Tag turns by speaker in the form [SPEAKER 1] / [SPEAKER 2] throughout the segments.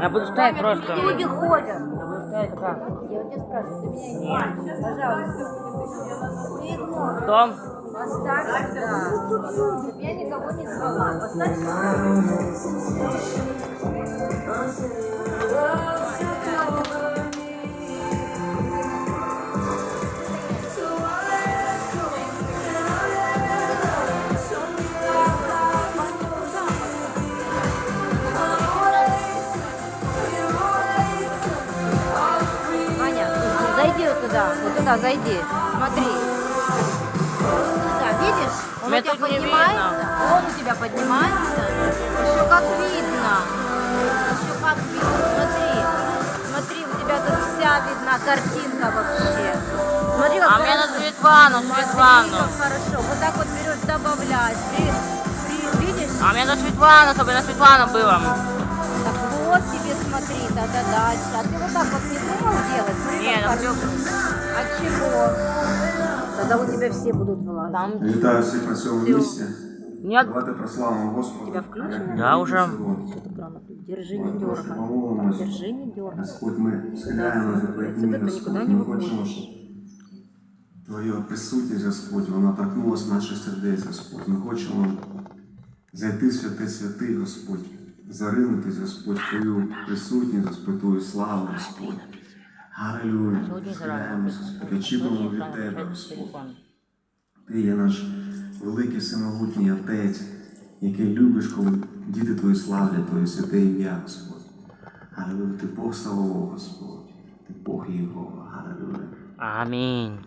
[SPEAKER 1] Я буду стоять просто.
[SPEAKER 2] Люди ходят.
[SPEAKER 1] Я буду стоять как?
[SPEAKER 2] Я у тебя спрашиваю, ты меня не Пожалуйста. Не игнор.
[SPEAKER 1] Кто?
[SPEAKER 2] Поставь, да. Я никого не звала. Поставь. Туда зайди. Смотри. Сюда, видишь? Он
[SPEAKER 1] Мне
[SPEAKER 2] у тебя
[SPEAKER 1] не
[SPEAKER 2] поднимается. Он у тебя поднимается. Еще как видно. Еще как видно. Смотри. Смотри, у тебя тут вся видна картинка вообще. Смотри, как
[SPEAKER 1] А мне на Светлану, Светлану.
[SPEAKER 2] хорошо. Вот так вот берешь, добавляешь. При- при- видишь?
[SPEAKER 1] А мне на Светлану, чтобы на Светлану было.
[SPEAKER 2] Так вот тебе смотри, дальше. А ты вот так вот не думал делать? Смотри,
[SPEAKER 1] Не,
[SPEAKER 2] как
[SPEAKER 1] я
[SPEAKER 2] хорошо. От чего? Тогда у тебя все будут вылазить.
[SPEAKER 1] Там
[SPEAKER 3] Вітаю всіх на цьому
[SPEAKER 2] Всё.
[SPEAKER 3] місці.
[SPEAKER 1] нет.
[SPEAKER 3] Давайте прославимо Господа.
[SPEAKER 2] Тебя включено?
[SPEAKER 1] Да, уже.
[SPEAKER 2] Держи, не
[SPEAKER 3] Трошки
[SPEAKER 2] дергай.
[SPEAKER 3] помолимось.
[SPEAKER 2] Держи, не дергай.
[SPEAKER 3] Господь, ми
[SPEAKER 2] Отсюда
[SPEAKER 3] ніг,
[SPEAKER 2] ти
[SPEAKER 3] Господь.
[SPEAKER 2] нікуди не
[SPEAKER 3] Ми хочемо,
[SPEAKER 2] виходиш.
[SPEAKER 3] щоб Твоя присутність, Господь, вона торкнулася наших сердець, Господь. Ми хочемо зайти в святе святий, Господь, заринутись, Господь, в Твою присутність, Господь, Твою славу, Господь. Аллилуйя. Схиляємося,
[SPEAKER 1] зараз.
[SPEAKER 3] Від Тебе, Господь. Ти є наш великий всемогутній Отець, який любиш, коли діти твої славлять Твоє святе ім'я, Господь. Аллилуйя. Ти Бог Савого, Господь. Ти Бог Єгова. Аллилуйя.
[SPEAKER 1] Аминь.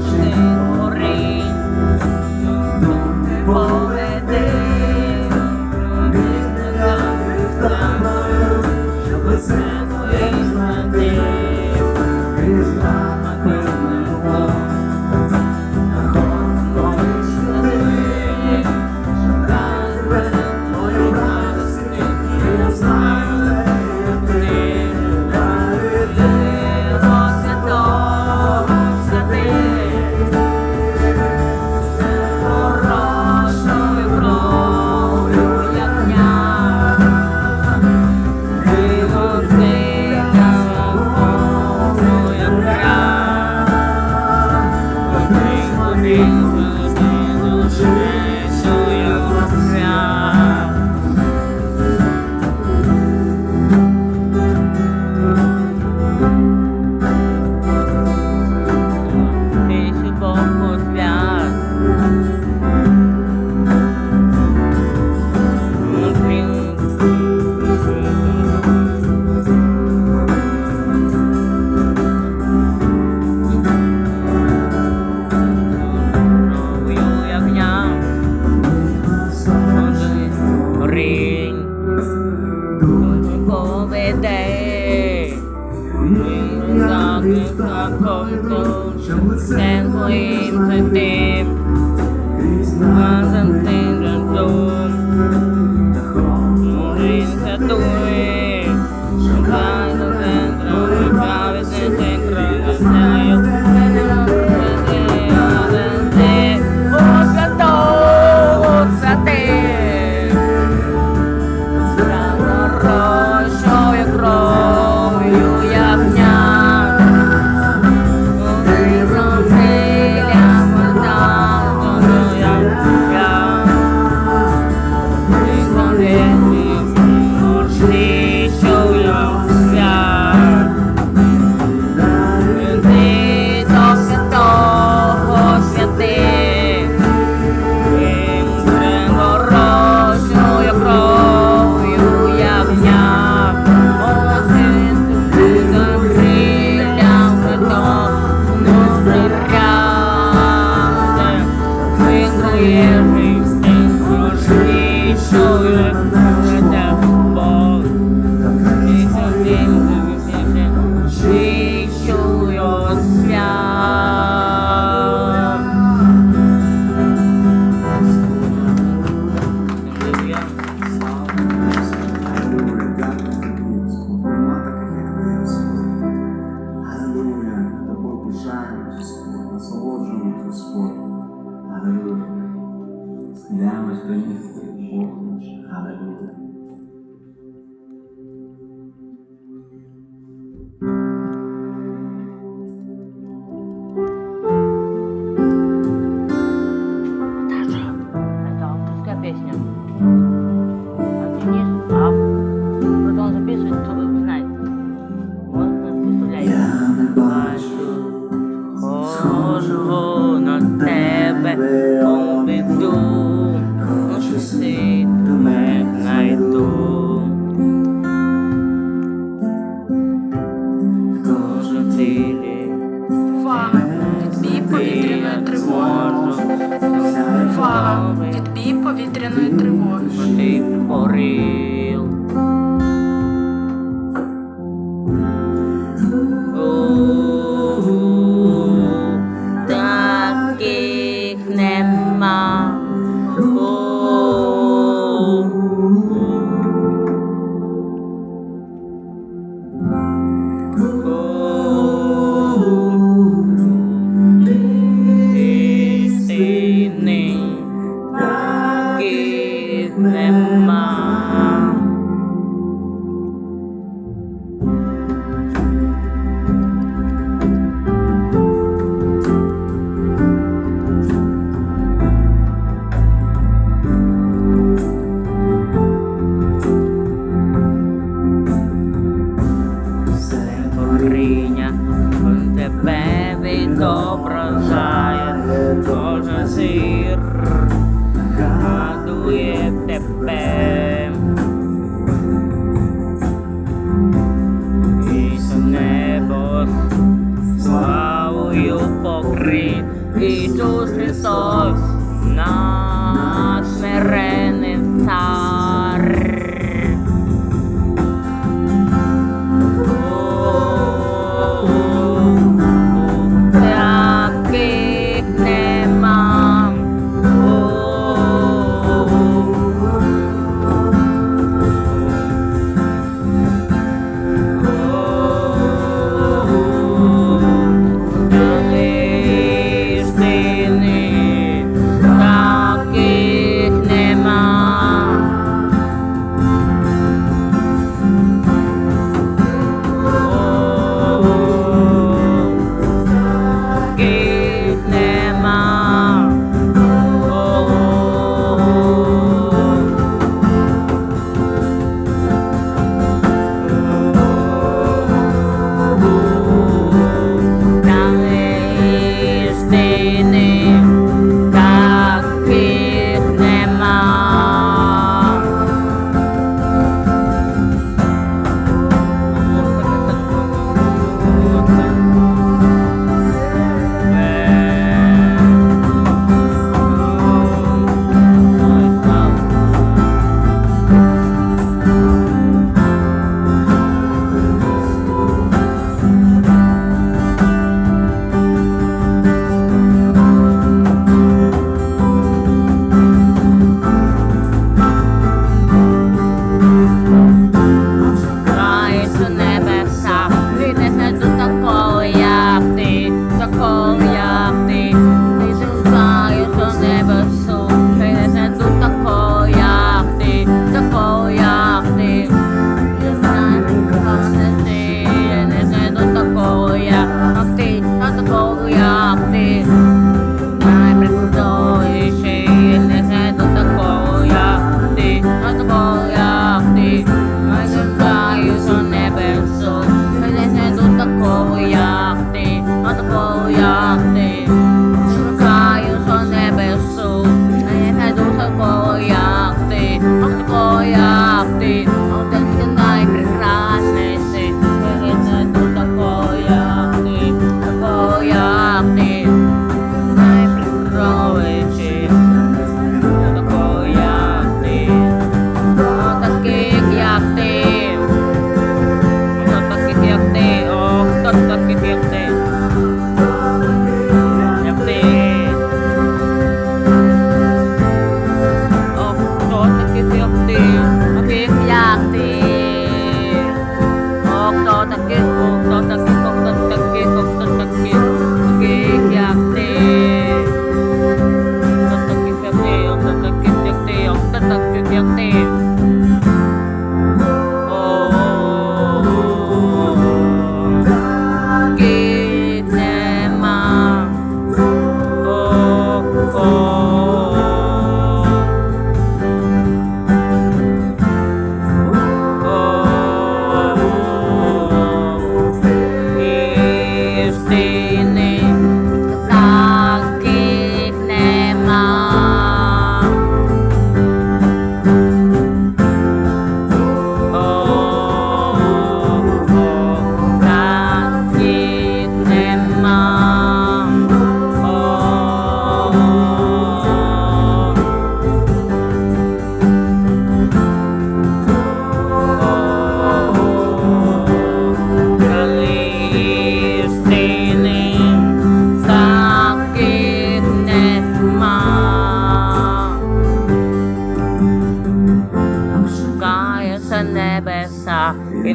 [SPEAKER 3] завжди. And. 你说
[SPEAKER 1] 了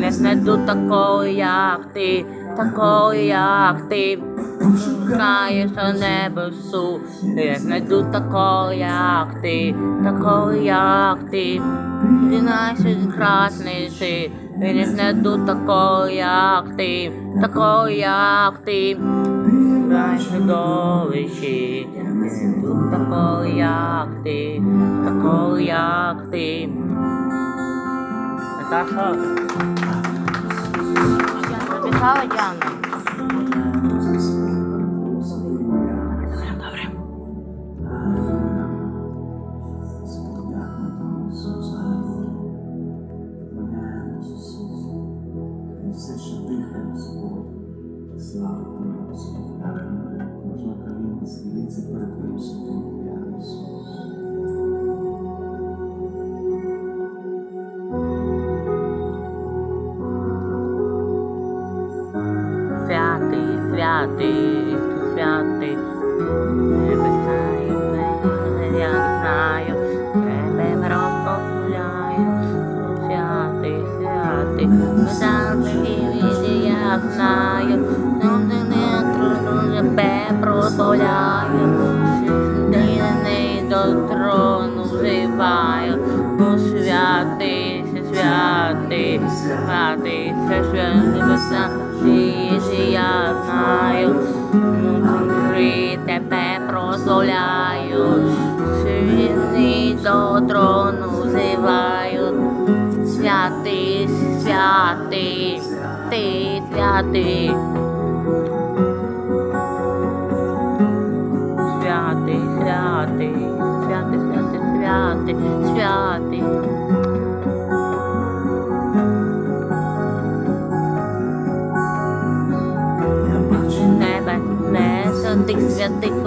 [SPEAKER 1] не
[SPEAKER 3] знайду
[SPEAKER 1] такої, як ти, такої, як ти. Шукаюся небесу, не знайду такої, як ти, такої, як ти. Ти найкрасніший, не знайду такої, як ти, такої, як ти. Найчудовіші, і не знайду такої, як ти, такої, як ти. Наташа.
[SPEAKER 2] Я написала Діана.
[SPEAKER 1] Святий, святий, небеса, ти я знаю, Мудрий тебе прославляю, Сильний до трону взиваю, святий, святий, ти. Святий, святий, святий, святий, святий, святий.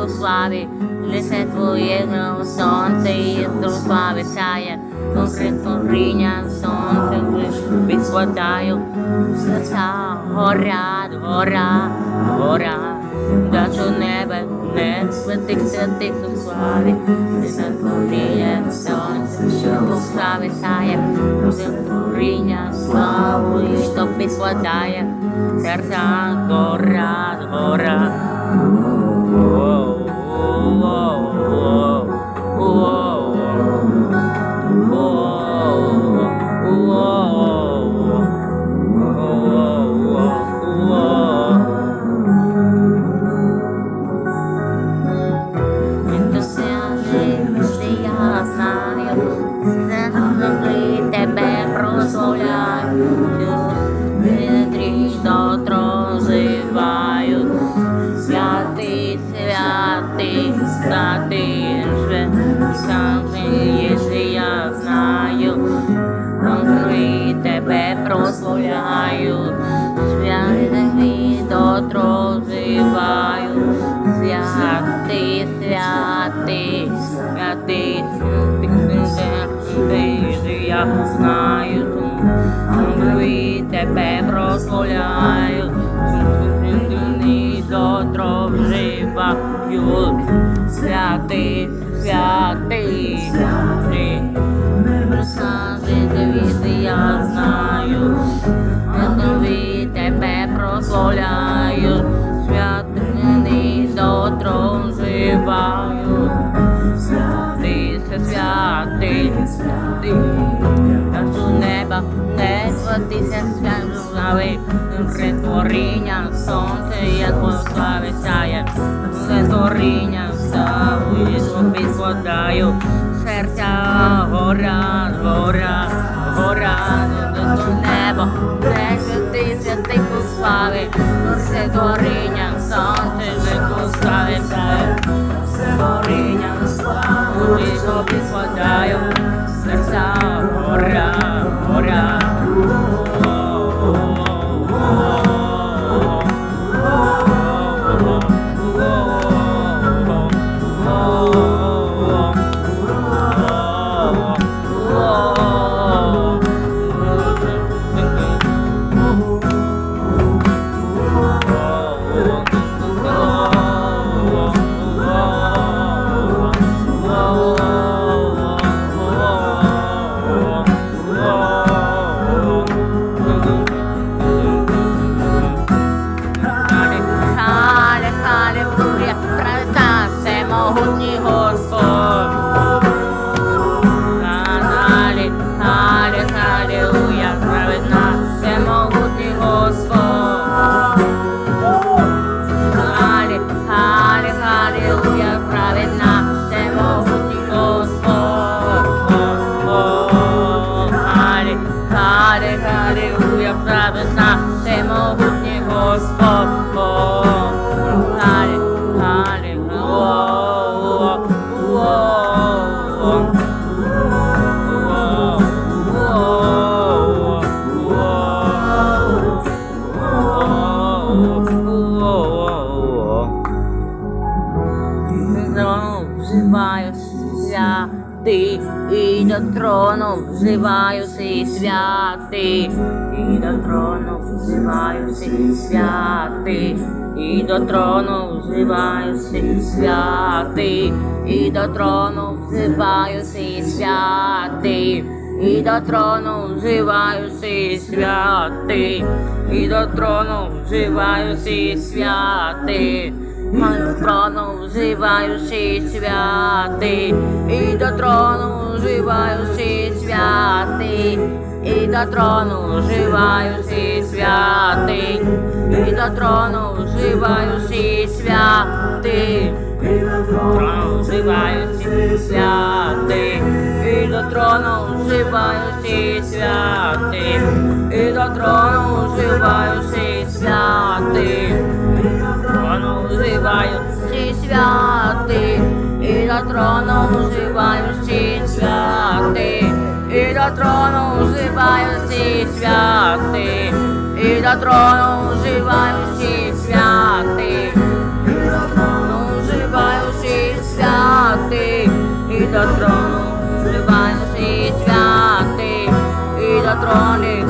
[SPEAKER 1] У славі, лише твоє сонце і до слави сяє, конкретно сонце лиш підкладаю, серця горять, гора, гора, Дачу небе, не святих святих у славі, лише творіння сонце, що до слави сяє, творіння славу, і що підкладає, серця горять, гора. Тебе святий, святий, святий, якщо я знаю, Ангели тебе прославляю, святий до прозиваю, святий, святий, святий, святий, я знаю, Ангели тебе прославляю, святий святий, святий. Небеса звідти я знаю, Ангели тебе прославляю, святий до трон живаю, святий, святий, святий, я до неба не святися святий, Притворіння сонце, як слави сяє, Притворіння слави тобі складаю, серця гора, гора, гора, до небо, де святий, святий у слави, все творіння, сонце випускає все, все творіння, славу, тобі тобі складаю, серця гора, гора. Хале, трону взиваюся святий, і до трону взиваюся святий, і до трону взиваюся святий, і до трону взиваюся святий, і до трону взиваюся святий, і до трону взиваюся святий. До трону взиваюся святий, і до трону взиваюся святий, і до трону взиваюся святий, і до трону взиваюся святий, і до трону взиваюся святий, і до трону взиваюся святий, і до трону взиваюся святий. Трону взиваю всі святи, і до трону взиваю всі святи, і до трону взиваю всі святи, і до трону взиваю всі святи, і до трону взиваю всі святи, і до трону трону